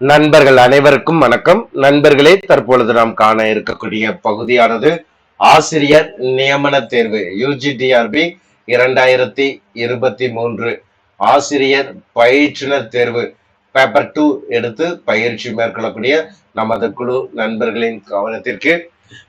நண்பர்கள் அனைவருக்கும் வணக்கம். நண்பர்களே தற்பொழுது நாம் காண இருக்கக்கூடிய பகுதியானது ஆசிரியர் நியமன தேர்வு யூஜிடிஆர்பி இரண்டாயிரத்தி இருபத்தி மூன்று ஆசிரியர் பயிற்றுனர் தேர்வு. பேப்பர் டூ எடுத்து பயிற்சி மேற்கொள்ளக்கூடிய நமது குழு நண்பர்களின் கவனத்திற்கு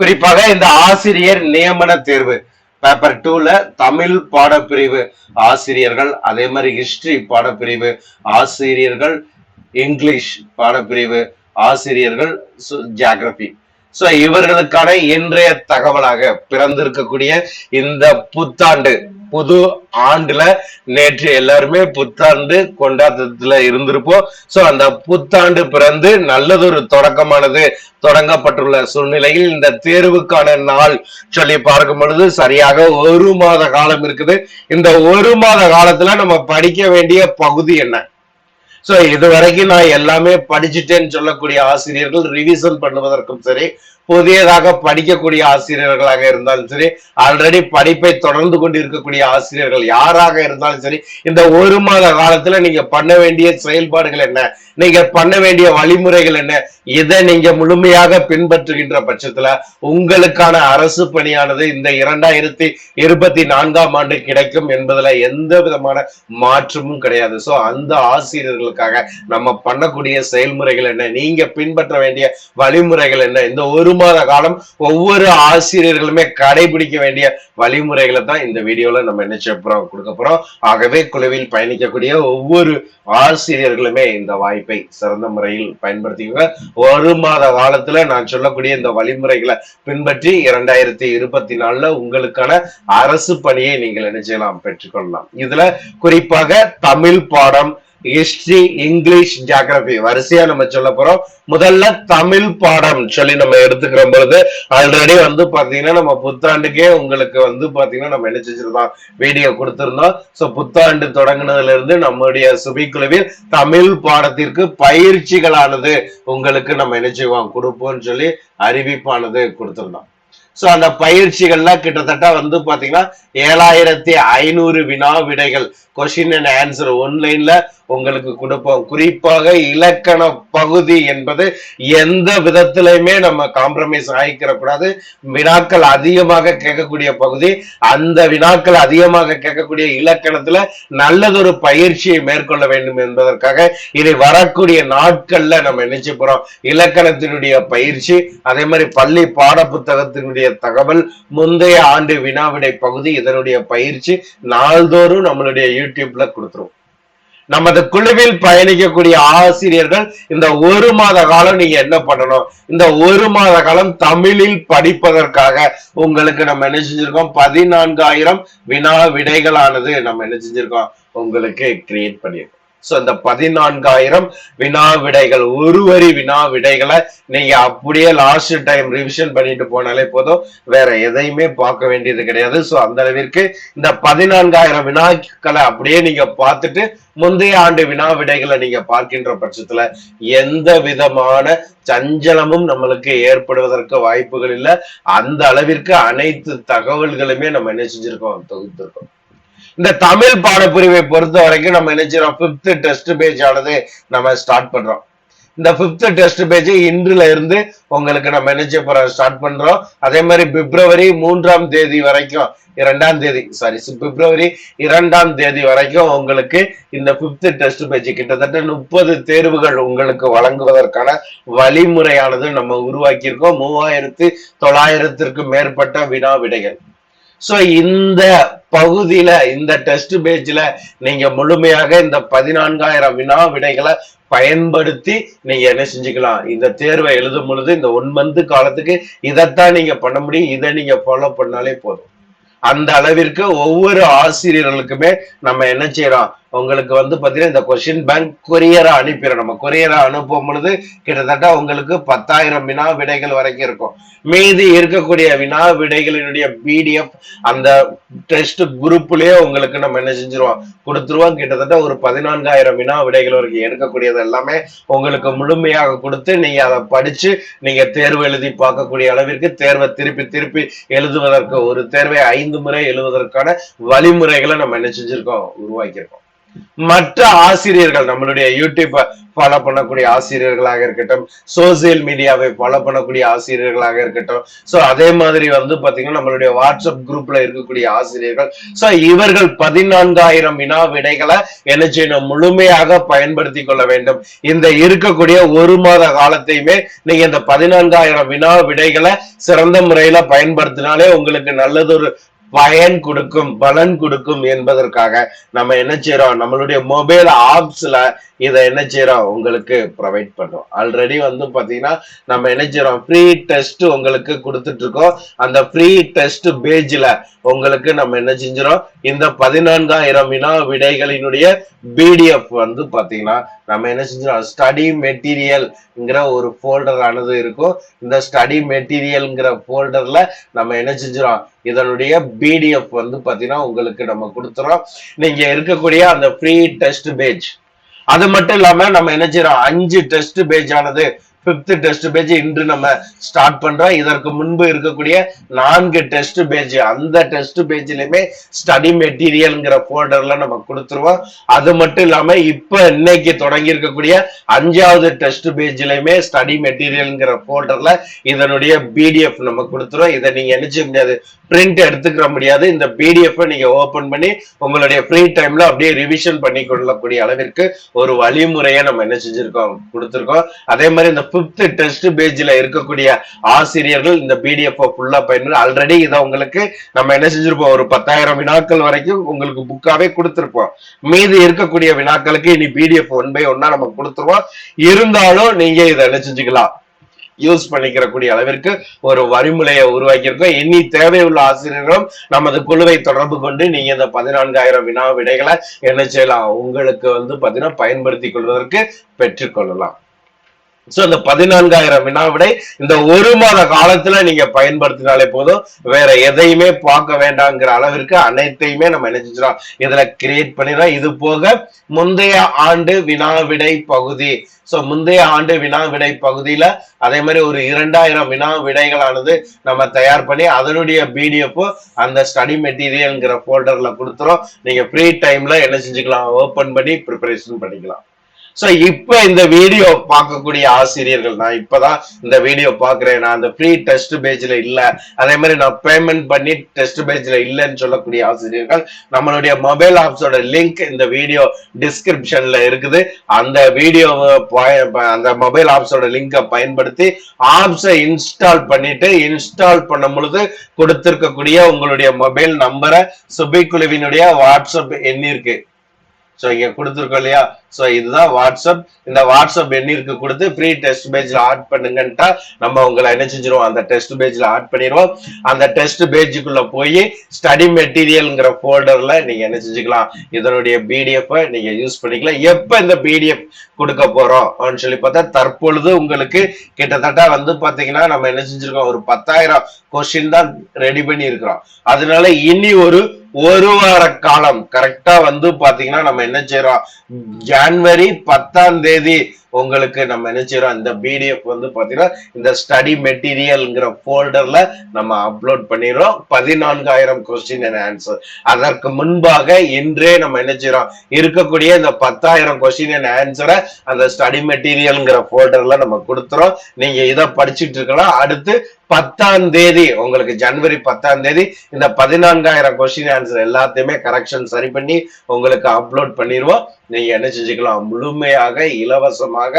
குறிப்பாக இந்த ஆசிரியர் நியமன தேர்வு. பேப்பர் டூல தமிழ் பாடப்பிரிவு ஆசிரியர்கள் அதே மாதிரி ஹிஸ்டரி பாடப்பிரிவு ஆசிரியர்கள் இங்கிலீஷ் பாடப்பிரிவு ஆசிரியர்கள் ஜியாகிரபி ஸோ இவர்களுக்கான இன்றைய தகவலாக பிறந்திருக்கக்கூடிய இந்த புத்தாண்டு புது ஆண்டுல நேற்று எல்லாருமே புத்தாண்டு கொண்டாட்டத்துல இருந்திருப்போம். சோ அந்த புத்தாண்டு பிறந்து நல்லதொரு தொடக்கமானது தொடங்கப்பட்டுள்ள சூழ்நிலையில் இந்த தேர்வுக்கான நாள் சொல்லி பார்க்கும் பொழுது சரியாக ஒரு மாத காலம் இருக்குது. இந்த ஒரு மாத காலத்துல நம்ம படிக்க வேண்டிய பகுதி என்ன? சோ இது வரைக்கும் நான் எல்லாமே படிச்சுட்டேன்னு சொல்லக்கூடிய ஆசிரியர்கள் ரிவிசன் பண்ணுவதற்கும் சரி புதியதாக படிக்கக்கூடிய ஆசிரியர்களாக இருந்தாலும் சரி ஆல்ரெடி படிப்பை தொடர்ந்து கொண்டு இருக்கக்கூடிய ஆசிரியர்கள் யாராக இருந்தாலும் சரி இந்த ஒரு மாத காலத்துல நீங்க பண்ண வேண்டிய செயல்பாடுகள் என்ன? நீங்க பண்ண வேண்டிய வழிமுறைகள் என்ன? இதை நீங்க முழுமையாக பின்பற்றுகின்ற பட்சத்துல உங்களுக்கான அரசு பணியானது இந்த இரண்டாயிரத்தி இருபத்தி நான்காம் ஆண்டு கிடைக்கும் என்பதுல எந்த விதமான மாற்றமும் கிடையாது. சோ அந்த ஆசிரியர்களுக்காக நம்ம பண்ணக்கூடிய செயல்முறைகள் என்ன? நீங்க பின்பற்ற வேண்டிய வழிமுறைகள் என்ன? இந்த ஒரு மாத காலம் ஒவ்வொரு ஆசிரியர்களுமே கடைபிடிக்க வேண்டிய வழிமுறைகளை தான் இந்த வீடியோல நம்ம என்ன செய்ய போறோம் கொடுக்க போறோம். ஆகவே குழுவில் பயணிக்கக்கூடிய ஒவ்வொரு ஆசிரியர்களுமே இந்த வாய்ப்பை சிறந்த முறையில் பயன்படுத்திக்கோங்க. ஒரு மாத காலத்துல நான் சொல்லக்கூடிய இந்த வழிமுறைகளை பின்பற்றி இரண்டாயிரத்தி இருபத்தி நாலுல உங்களுக்கான அரசு பணியை நீங்கள் என்ன செய்யலாம் பெற்றுக்கொள்ளலாம். இதுல குறிப்பாக தமிழ் பாடம் ஹிஸ்டரி இங்கிலீஷ் ஜியாகிரபி வரிசையா நம்ம சொல்ல போறோம். முதல்ல தமிழ் பாடம் சொல்லி நம்ம எடுத்துக்கிற பொழுது ஆல்ரெடி வந்து பாத்தீங்கன்னா நம்ம புத்தாண்டுக்கே உங்களுக்கு வந்து பாத்தீங்கன்னா நம்ம என்ன செஞ்சிருந்தோம் வீடியோ கொடுத்திருந்தோம். சோ புத்தாண்டு தொடங்குனதுல இருந்து நம்முடைய சுபிக்குழுவில் தமிழ் பாடத்திற்கு பயிற்சிகளானது உங்களுக்கு நம்ம என்ன செய்வோம்? கொடுப்போம்னு சொல்லி அறிவிப்பானது கொடுத்திருந்தோம். சோ அந்த பயிற்சிகள்லாம் கிட்டத்தட்ட வந்து பாத்தீங்கன்னா ஏழாயிரத்தி ஐநூறு வினா விடைகள். கொஷின் அண்ட் ஆன்சர் ஒன்லைன்ல உங்களுக்கு கொடுப்போம் குறிப்பாக இலக்கண பகுதி என்பது எந்த விதத்திலையுமே நம்ம காம்ப்ரமைஸ் ஆகிக்கிற கூடாது வினாக்கள் அதிகமாக கேட்கக்கூடிய பகுதி. அந்த வினாக்கள் அதிகமாக கேட்கக்கூடிய இலக்கணத்துல நல்லதொரு பயிற்சியை மேற்கொள்ள வேண்டும் என்பதற்காக இனி வரக்கூடிய நாட்கள்ல நம்ம நினைச்சு போறோம். இலக்கணத்தினுடைய பயிற்சி அதே மாதிரி பள்ளி பாட புத்தகத்தினுடைய தகவல் முந்தைய ஆண்டு வினாவிடை பகுதி இதனுடைய பயிற்சி நாள்தோறும் நம்மளுடைய யூடியூப்ல கொடுத்துரும். நமது குழுவில் பயணிக்கக்கூடிய ஆசிரியர்கள் இந்த ஒரு மாத காலம் நீங்க என்ன பண்ணணும்? இந்த ஒரு மாத காலம் தமிழில் படிப்பதற்காக உங்களுக்கு நம்ம என்ன செஞ்சிருக்கோம்? பதினான்காயிரம் வினா விடைகளானது நம்ம என்ன செஞ்சிருக்கோம்? உங்களுக்கு கிரியேட் பண்ணியிருக்கோம் சோ இந்த பதினான்காயிரம் வினா விடைகள் ஒரு வரி வினா விடைகளை நீங்க அப்படியே லாஸ்ட் டைம் ரிவிஷன் பண்ணிட்டு போனாலே போதும். வேற எதையுமே பார்க்க வேண்டியது கிடையாது. சோ அந்த அளவிற்கு இந்த பதினான்காயிரம் வினாக்களை அப்படியே நீங்க பார்த்துட்டு முந்தைய ஆண்டு வினா விடைகளை நீங்க பார்க்கின்ற பட்சத்துல எந்த விதமான சஞ்சலமும் நம்மளுக்கு ஏற்படுவதற்கு வாய்ப்புகள் இல்லை. அந்த அளவிற்கு அனைத்து தகவல்களுமே நம்ம என்ன செஞ்சிருக்கோம்? தொகுத்திருக்கோம். இந்த தமிழ் பாடப்பிரிவை பொறுத்த வரைக்கும் நம்ம நினைச்சிரோம் பிப்த் டெஸ்ட் பேஜ் ஆனது நம்ம ஸ்டார்ட் பண்றோம். இந்த பிப்த் டெஸ்ட் பேஜ் இன்றுல இருந்து உங்களுக்கு நம்ம நினைச்ச போறோம்? ஸ்டார்ட் பண்றோம். அதே மாதிரி பிப்ரவரி மூன்றாம் தேதி வரைக்கும் இரண்டாம் தேதி சாரி பிப்ரவரி இரண்டாம் தேதி வரைக்கும் உங்களுக்கு இந்த பிப்த் டெஸ்ட் பேஜ் கிட்டத்தட்ட முப்பது தேர்வுகள் உங்களுக்கு வழங்குவதற்கான வழிமுறையானது நம்ம உருவாக்கியிருக்கோம். மூவாயிரத்து தொள்ளாயிரத்திற்கும் மேற்பட்ட வினா விடைகள். சோ இந்த பகுதியில இந்த டெஸ்ட் பேஜ்ல நீங்க முழுமையாக இந்த பதினான்காயிரம் வினா விடைகளை பயன்படுத்தி நீங்க என்ன செஞ்சுக்கலாம்? இந்த தேர்வை எழுதும் பொழுது இந்த ஒன் மந்த் காலத்துக்கு இதைத்தான் நீங்க பண்ண முடியும். இதை நீங்க ஃபாலோ பண்ணாலே போதும். அந்த அளவிற்கு ஒவ்வொரு ஆசிரியர்களுக்குமே நம்ம என்ன செய்யறோம் உங்களுக்கு வந்து பார்த்தீங்கன்னா இந்த கொஸ்டின் பேங்க் கொரியராக அனுப்பிடும் நம்ம கொரியராக அனுப்பும் பொழுது கிட்டத்தட்ட உங்களுக்கு பத்தாயிரம் வினா விடைகள் வரைக்கும் இருக்கும். மீதி இருக்கக்கூடிய வினா விடைகளினுடைய பிடிஎஃப் அந்த டெஸ்ட் குரூப்லேயே உங்களுக்கு நம்ம என்ன செஞ்சிருவோம்? கொடுத்துருவோம். கிட்டத்தட்ட ஒரு பதினான்காயிரம் வினா விடைகள் வரைக்கும் எடுக்கக்கூடியது எல்லாமே உங்களுக்கு முழுமையாக கொடுத்து நீங்க அதை படிச்சு நீங்க தேர்வு எழுதி பார்க்கக்கூடிய அளவிற்கு தேர்வை திருப்பி திருப்பி எழுதுவதற்கு ஒரு தேர்வை ஐந்து முறை எழுதுவதற்கான வழிமுறைகளை நம்ம என்ன செஞ்சிருக்கோம்? உருவாக்கியிருக்கோம். மற்ற ஆசிரியர்கள் நம்மளுடைய யூடியூப் ஃபாலோ பண்ணக்கூடிய ஆசிரியர்களாக இருக்கட்டும் சோசியல் மீடியாவை ஃபாலோ பண்ணக்கூடிய ஆசிரியர்களாக இருக்கட்டும் ஸோ அதே மாதிரி வந்து பாத்தீங்கன்னா நம்மளுடைய வாட்ஸ்அப் குரூப்ல இருக்கக்கூடிய ஆசிரியர்கள் சோ இவர்கள் பதினான்காயிரம் வினா விடைகளை என்ன செய்யணும் முழுமையாக பயன்படுத்தி கொள்ள வேண்டும். இந்த இருக்கக்கூடிய ஒரு மாத காலத்தையுமே நீங்க இந்த பதினான்காயிரம் வினா விடைகளை சிறந்த முறையில பயன்படுத்தினாலே உங்களுக்கு நல்லதொரு பயன் கொடுக்கும் பலன் கொடுக்கும் என்பதற்காக நம்ம என்ன செய்யறோம் நம்மளுடைய மொபைல் ஆப்ஸ்ல இதை என்ன செய்யறோம் உங்களுக்கு ப்ரொவைட் பண்றோம் ஆல்ரெடி வந்து பாத்தீங்கன்னா நம்ம என்ன செய்யறோம் ஃப்ரீ டெஸ்ட் உங்களுக்கு கொடுத்துட்டு இருக்கோம். அந்த ஃப்ரீ டெஸ்ட் பேஜ்ல உங்களுக்கு நம்ம என்ன செஞ்சிடும் இந்த பதினான்காயிரம் வினா விடைகளினுடைய பிடிஎஃப் வந்து பாத்தீங்கன்னா நம்ம என்ன செஞ்சோம் ஸ்டடி மெட்டீரியல்ங்கிற ஒரு ஃபோல்டர் ஆனது இருக்கும். இந்த ஸ்டடி மெட்டீரியல்ங்கிற ஃபோல்டர்ல நம்ம என்ன செஞ்சிரோம் இதனுடைய பிடிஎஃப் வந்து பாத்தீங்கன்னா உங்களுக்கு நம்ம கொடுத்துறோம். நீங்க இருக்கக்கூடிய அந்த ஃப்ரீ டெஸ்ட் பேஜ் அது மட்டும் இல்லாம நம்ம என்ன செய்யறோம்? அஞ்சு டெஸ்ட் பேஜ் ஆனது பிப்த் டெஸ்ட் பேஜ் இன்று நம்ம ஸ்டார்ட் பண்றோம். இதற்கு முன்பு இருக்கக்கூடிய நான்கு டெஸ்ட் பேஜ் அந்த டெஸ்ட் பேஜ்லயுமே ஸ்டடி மெட்டீரியல்ங்கிற போல்டர்ல நம்ம கொடுத்துருவோம். அது மட்டும் இல்லாம இப்ப இன்னைக்கு தொடங்கி இருக்கக்கூடிய அஞ்சாவது டெஸ்ட் பேஜ்லயுமே ஸ்டடி மெட்டீரியல்ங்கிற போல்டர்ல இதனுடைய பிடிஎஃப் நம்ம கொடுத்துருவோம். இதை நீங்க என்ன முடியாது. பிரிண்ட் எடுத்துக்கிற முடியாது. இந்த பிடிஎஃப் நீங்க ஓபன் பண்ணி உங்களுடைய ஃப்ரீ டைம்ல அப்படியே ரிவிஷன் பண்ணி கொள்ளக்கூடிய அளவிற்கு ஒரு வழிமுறையை நம்ம என்ன செஞ்சிருக்கோம்? கொடுத்துருக்கோம். அதே மாதிரி இந்த ஃபிஃப்த் டெஸ்ட் பேஜ்ல இருக்கக்கூடிய ஆசிரியர்கள் இந்த பிடிஎஃப் ஃபுல்லா பயன்படுத்தி ஆல்ரெடி இதை உங்களுக்கு நம்ம என்ன செஞ்சிருப்போம்? ஒரு பத்தாயிரம் வினாக்கள் வரைக்கும் உங்களுக்கு புக்காவே கொடுத்துருப்போம். மீதி இருக்கக்கூடிய வினாக்களுக்கு இனி பிடிஎஃப் ஒன் பை ஒன்னா நம்ம கொடுத்துருவோம். இருந்தாலும் நீங்க இதை என்ன செஞ்சுக்கலாம்? யூஸ் பண்ணிக்கிறக்கூடிய அளவிற்கு ஒரு வரிமுறையை உருவாக்கியிருக்கோம். இனி தேவையுள்ள ஆசிரியர்களும் நமது குழுவை தொடர்பு கொண்டு நீங்க இந்த பதினான்காயிரம் வினா விடைகளை என்ன செய்யலாம்? உங்களுக்கு வந்து பார்த்தீங்கன்னா பயன்படுத்திக் கொள்வதற்கு பெற்றுக்கொள்ளலாம் சோ இந்த பதினான்காயிரம் வினாவிடை இந்த ஒரு மாத காலத்துல நீங்க பயன்படுத்தினாலே போதும். வேற எதையுமே பார்க்க வேண்டாங்கிற அளவிற்கு அனைத்தையுமே நம்ம என்ன இதுல கிரியேட் பண்ணிடலாம். இது போக முந்தைய ஆண்டு வினாவிடை பகுதி. சோ முந்தைய ஆண்டு வினா விடை பகுதியில அதே மாதிரி ஒரு இரண்டாயிரம் வினா விடைகளானது நம்ம தயார் பண்ணி அதனுடைய பிடிஎஃப் அந்த ஸ்டடி மெட்டீரியல்ங்கிற போல்டர்ல கொடுத்துரும் நீங்க ஃப்ரீ டைம்ல என்ன செஞ்சுக்கலாம்? ஓபன் பண்ணி ப்ரிப்பரேஷன் பண்ணிக்கலாம். சோ இப்ப இந்த வீடியோ பார்க்கக்கூடிய ஆசிரியர்கள் நான் இப்பதான் இந்த வீடியோ பாக்குறேன் நான் அந்த ஃப்ரீ டெஸ்ட் பேஜ்ல இல்ல. அதே மாதிரி நான் பேமெண்ட் பண்ணி டெஸ்ட் பேஜ்ல இல்லைன்னு சொல்லக்கூடிய ஆசிரியர்கள் நம்மளுடைய மொபைல் ஆப்ஸோட லிங்க் இந்த வீடியோ டிஸ்கிரிப்ஷன்ல இருக்குது. அந்த வீடியோ அந்த மொபைல் ஆப்ஸோட லிங்கை பயன்படுத்தி ஆப்ஸை இன்ஸ்டால் பண்ணிட்டு இன்ஸ்டால் பண்ணும் பொழுது கொடுத்திருக்கக்கூடிய உங்களுடைய மொபைல் நம்பரை சுபைக்குழுவினுடைய வாட்ஸ்அப் எண்ணிற்கு சோ இங்க கொடுத்துருக்கோம் இல்லையா? சோ இதுதான் வாட்ஸ்அப் இந்த வாட்ஸ்அப் எண்ணிற்கு கொடுத்து ஃப்ரீ டெஸ்ட் பேஜ்ல ஆட் பண்ணுங்கன்ட்டா நம்ம உங்களை என்ன செஞ்சிருவோம்? அந்த டெஸ்ட் பேஜ்ல ஆட் பண்ணிடுவோம். அந்த டெஸ்ட் பேஜுக்குள்ள போய் ஸ்டடி மெட்டீரியல்ங்கிற ஃபோல்டர்ல நீங்க என்ன செஞ்சுக்கலாம்? இதனுடைய பிடிஎஃப் நீங்க யூஸ் பண்ணிக்கலாம். எப்ப இந்த பிடிஎஃப் கொடுக்க போறோம்? அப்படின்னு சொல்லி பார்த்தா தற்பொழுது உங்களுக்கு கிட்டத்தட்ட வந்து பாத்தீங்கன்னா நம்ம என்ன செஞ்சிருக்கோம்? ஒரு பத்தாயிரம் கொஸ்டின் தான் ரெடி பண்ணி இருக்கிறோம் அதனால இனி ஒரு ஒரு வார காலம். கரெக்டா வந்து பாத்தீங்கன்னா நம்ம என்ன செய்யறோம் ஜான்வரி பத்தாம் தேதி உங்களுக்கு நம்ம நினைச்சிடும் அந்த இந்த பிடிஎஃப் வந்து பாத்தீங்கன்னா இந்த ஸ்டடி மெட்டீரியல்ங்கிற ஃபோல்டர்ல நம்ம அப்லோட் பண்ணிடுறோம். பதினான்காயிரம் கொஸ்டின் அண்ட் ஆன்சர் அதற்கு முன்பாக இன்றே நம்ம நினைச்சிடும் இருக்கக்கூடிய இந்த பத்தாயிரம் கொஸ்டின் அண்ட் ஆன்சரை அந்த ஸ்டடி மெட்டீரியல்ங்கிற ஃபோல்டர்ல நம்ம கொடுத்துறோம். நீங்க இதை படிச்சுட்டு இருக்கலாம். அடுத்து பத்தாம் தேதி உங்களுக்கு ஜனவரி பத்தாம் தேதி இந்த பதினான்காயிரம் கொஸ்டின் ஆன்சர் எல்லாத்தையுமே கரெக்ஷன் சரி பண்ணி உங்களுக்கு அப்லோட் பண்ணிடுவோம். நீங்க என்ன செஞ்சுக்கலாம்? முழுமையாக இலவசமாக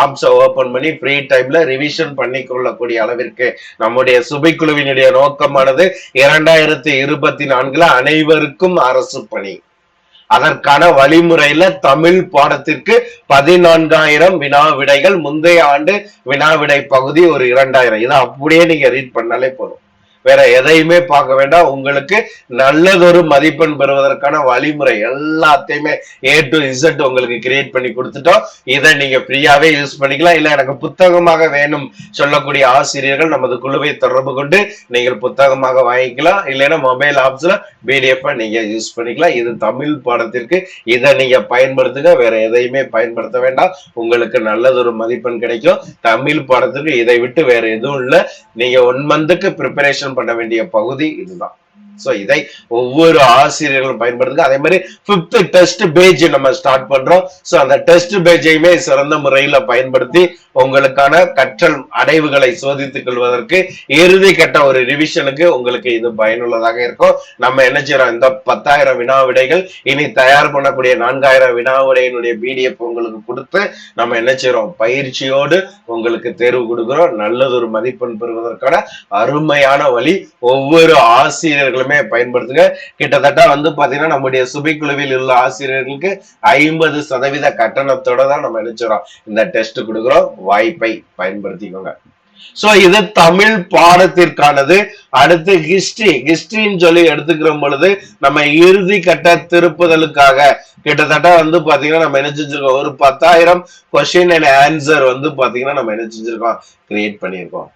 ஆப்ஸை ஓபன் பண்ணி ஃப்ரீ டைம்ல ரிவிஷன் பண்ணி கொள்ளக்கூடிய அளவிற்கு நம்முடைய சுபைக்குழுவினுடைய நோக்கமானது இரண்டாயிரத்தி இருபத்தி நான்குல அனைவருக்கும் அரசு பணி. அதற்கான வழிமுறையில தமிழ் பாடத்திற்கு பதினான்காயிரம் வினா விடைகள் முந்தைய ஆண்டு வினா விடை பகுதி ஒரு இரண்டாயிரம். இதை அப்படியே நீங்க ரீட் பண்ணாலே போதும். வேற எதையுமே பார்க்க வேண்டாம். உங்களுக்கு நல்லதொரு மதிப்பெண் பெறுவதற்கான வழிமுறை எல்லாத்தையுமே ஏ டு இசட் உங்களுக்கு கிரியேட் பண்ணி கொடுத்துட்டோம். இதை நீங்க ஃப்ரீயாவே யூஸ் பண்ணிக்கலாம். இல்ல எனக்கு புத்தகமாக வேணும் சொல்லக்கூடிய ஆசிரியர்கள் நமது குழுவை தொடர்பு கொண்டு நீங்கள் புத்தகமாக வாங்கிக்கலாம். இல்லைன்னா மொபைல் ஆப்ஸ்ல பிடிஎஃப்பை நீங்க யூஸ் பண்ணிக்கலாம். இது தமிழ் பாடத்திற்கு இதை நீங்க பயன்படுத்துங்க. வேற எதையுமே பயன்படுத்த வேண்டாம். உங்களுக்கு நல்லதொரு மதிப்பெண் கிடைக்கும். தமிழ் பாடத்திற்கு இதை விட்டு வேற எதுவும் இல்லை. நீங்க ஒன் மந்த்துக்கு ப்ரிப்பரேஷன் பண்ண வேண்டிய பகுதி இதுதான். ஸோ இதை ஒவ்வொரு ஆசிரியர்களும் பயன்படுத்துங்க. அதே மாதிரி பிப்த் டெஸ்ட் பேஜ் நம்ம ஸ்டார்ட் பண்றோம். சோ அந்த டெஸ்ட் பேஜையுமே சிறந்த முறையில் பயன்படுத்தி உங்களுக்கான கற்றல் அடைவுகளை சோதித்துக் கொள்வதற்கு இறுதி கட்ட ஒரு ரிவிஷனுக்கு உங்களுக்கு இது பயனுள்ளதாக இருக்கும். நம்ம என்ன செய்யறோம்? இந்த பத்தாயிரம் வினா விடைகள் இனி தயார் பண்ணக்கூடிய நான்காயிரம் வினா விடையினுடைய பிடிஎஃப் உங்களுக்கு கொடுத்து நம்ம என்ன செய்யறோம்? பயிற்சியோடு உங்களுக்கு தேர்வு கொடுக்கிறோம். நல்லதொரு மதிப்பெண் பெறுவதற்கான அருமையான வழி ஒவ்வொரு ஆசிரியர்களுமே பயன்படுத்துங்க. கிட்டத்தட்ட வந்து பாத்தீங்கன்னா நம்முடைய சுபிக்குழுவில் உள்ள ஆசிரியர்களுக்கு ஐம்பது சதவீத கட்டணத்தோட தான் நம்ம நினைச்சிடறோம் இந்த டெஸ்ட் கொடுக்குறோம். வாய்ப்பை பயன்படுத்திக்கோங்க. சோ இது தமிழ் பாடத்திற்கானது. அடுத்து ஹிஸ்டரி ஹிஸ்டரின்னு சொல்லி எடுத்துக்கிற பொழுது நம்ம இறுதி கட்ட திருப்புதலுக்காக கிட்டத்தட்ட வந்து பாத்தீங்கன்னா நம்ம என்ன செஞ்சிருக்கோம்? ஒரு பத்தாயிரம் கொஸ்டின் அண்ட் ஆன்சர் வந்து பாத்தீங்கன்னா நம்ம என்ன செஞ்சிருக்கோம்? கிரியேட் பண்ணியிருக்கோம்.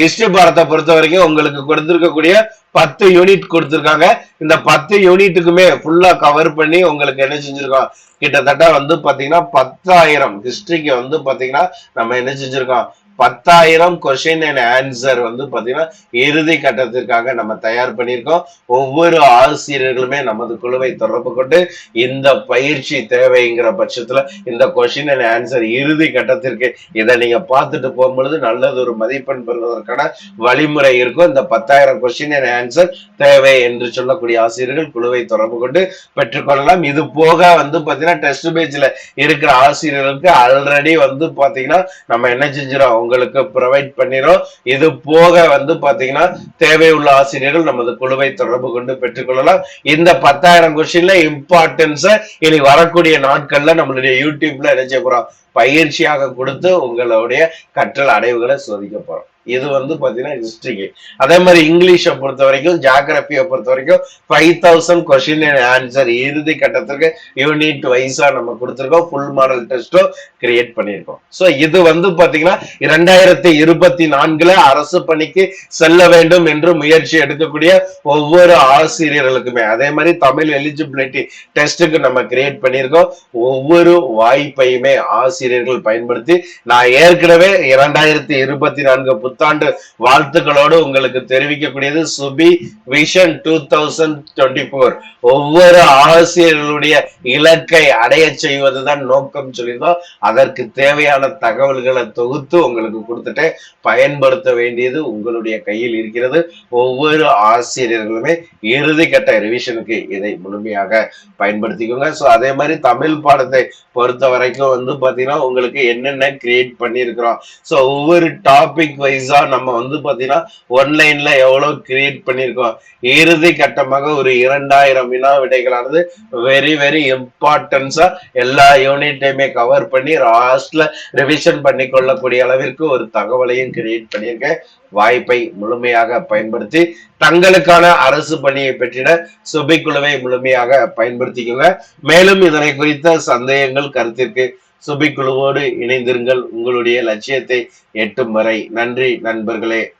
ஹிஸ்டரி பாடத்தை பொறுத்த வரைக்கும் உங்களுக்கு கொடுத்திருக்கக்கூடிய பத்து யூனிட் கொடுத்துருக்காங்க. இந்த பத்து யூனிட்டுக்குமே ஃபுல்லா கவர் பண்ணி உங்களுக்கு என்ன செஞ்சிருக்கோம்? கிட்டத்தட்ட வந்து பாத்தீங்கன்னா பத்தாயிரம் ஹிஸ்டரிக்கு வந்து பாத்தீங்கன்னா நம்ம என்ன செஞ்சிருக்கோம்? பத்தாயிரம் கொஷின் அண்ட் ஆன்சர் வந்து பாத்தீங்கன்னா இறுதி கட்டத்திற்காக நம்ம தயார் பண்ணியிருக்கோம். ஒவ்வொரு ஆசிரியர்களுமே நமது குழுவை தொடர்பு கொண்டு இந்த பயிற்சி தேவைங்கிற பட்சத்துல இந்த கொஷின் அண்ட் ஆன்சர் இறுதி கட்டத்திற்கு இதை நீங்கள் பார்த்துட்டு போகும்பொழுது நல்லது ஒரு மதிப்பெண் பெறுவதற்கான வழிமுறை இருக்கும். இந்த பத்தாயிரம் கொஷின் அண்ட் ஆன்சர் தேவை என்று சொல்லக்கூடிய ஆசிரியர்கள் குழுவை தொடர்பு கொண்டு பெற்றுக்கொள்ளலாம். இது போக வந்து பாத்தீங்கன்னா டெஸ்ட் பேஜில் இருக்கிற ஆசிரியர்களுக்கு ஆல்ரெடி வந்து பார்த்தீங்கன்னா நம்ம என்ன செஞ்சிடும் உங்களுக்கு ப்ரொவைட் பண்ணிடும் இது போக வந்து பாத்தீங்கன்னா தேவையுள்ள ஆசிரியர்கள் நமது குழுவை தொடர்பு கொண்டு பெற்றுக்கொள்ளலாம். இந்த பத்தாயிரம் கொஸ்டின்ல இம்பார்ட்டன்ஸ இனி வரக்கூடிய நாட்கள்ல நம்மளுடைய யூடியூப்ல என்ன செய்ய போறோம்? பயிற்சியாக கொடுத்து உங்களுடைய கற்றல் அடைவுகளை சோதிக்க போறோம். இது வந்து பாத்தீங்கன்னா ஹிஸ்டரிக்கு அதே மாதிரி இங்கிலீஷை பொறுத்த வரைக்கும் ஜாகிரபியை பொறுத்த வரைக்கும் ஃபைவ் தௌசண்ட் கொஸ்டின் ஆன்சர் இறுதி கட்டத்திற்கு யூனிட் வைஸா நம்ம கொடுத்துருக்கோம். ஃபுல் மாடல் டெஸ்ட்டும் கிரியேட் பண்ணியிருக்கோம். ஸோ இது வந்து பாத்தீங்கன்னா இரண்டாயிரத்தி இருபத்தி நான்குல அரசு பணிக்கு செல்ல வேண்டும் என்று முயற்சி எடுக்கக்கூடிய ஒவ்வொரு ஆசிரியர்களுக்குமே. அதே மாதிரி தமிழ் எலிஜிபிலிட்டி டெஸ்ட்டுக்கு நம்ம கிரியேட் பண்ணியிருக்கோம். ஒவ்வொரு வாய்ப்பையுமே ஆசிரியர்கள் பயன்படுத்தி நான் ஏற்கனவே இரண்டாயிரத்தி இருபத்தி நான்கு புத்தாண்டு வாழ்த்துக்களோடு உங்களுக்கு தெரிவிக்கக்கூடியது Subi vision two thousand twenty four ஒவ்வொரு ஆசிரியர்களுடைய இலக்கை அடைய செய்வதுதான் நோக்கம் சொல்லியிருந்தோம். அதற்கு தேவையான தகவல்களை தொகுத்து உங்களுக்கு கொடுத்துட்டு பயன்படுத்த வேண்டியது உங்களுடைய கையில் இருக்கிறது. ஒவ்வொரு ஆசிரியர்களுமே இறுதி ரிவிஷனுக்கு இதை முழுமையாக பயன்படுத்திக்கோங்க. ஸோ அதே மாதிரி தமிழ் பாடத்தை பொறுத்த வரைக்கும் வந்து பார்த்தீங்கன்னா உங்களுக்கு என்னென்ன கிரியேட் பண்ணியிருக்கிறோம். ஸோ ஒவ்வொரு டாபிக் வைஸ் நம்ம வந்து பாத்தீங்கன்னா ஒன்லைன்ல எவ்வளவு கிரியேட் பண்ணியிருக்கோம்? இறுதி கட்டமாக ஒரு இரண்டாயிரம் வினா விடைகளானது வெரி வெரி இம்பார்ட்டன்ஸா எல்லா யூனிட்டையுமே கவர் பண்ணி லாஸ்ட்ல ரிவிஷன் பண்ணி கொள்ளக்கூடிய அளவிற்கு ஒரு தகவலையும் கிரியேட் பண்ணியிருக்கேன். வாய்ப்பை முழுமையாக பயன்படுத்தி தங்களுக்கான அரசு பணியை பெற்றிட சுபைக்குழுவை முழுமையாக பயன்படுத்திக்கோங்க. மேலும் இதனை குறித்த சந்தேகங்கள் கருத்திற்கு சுபிக்குழுவோடு இணைந்திருங்கள். உங்களுடைய லட்சியத்தை எட்டும் வரை. நன்றி நண்பர்களே.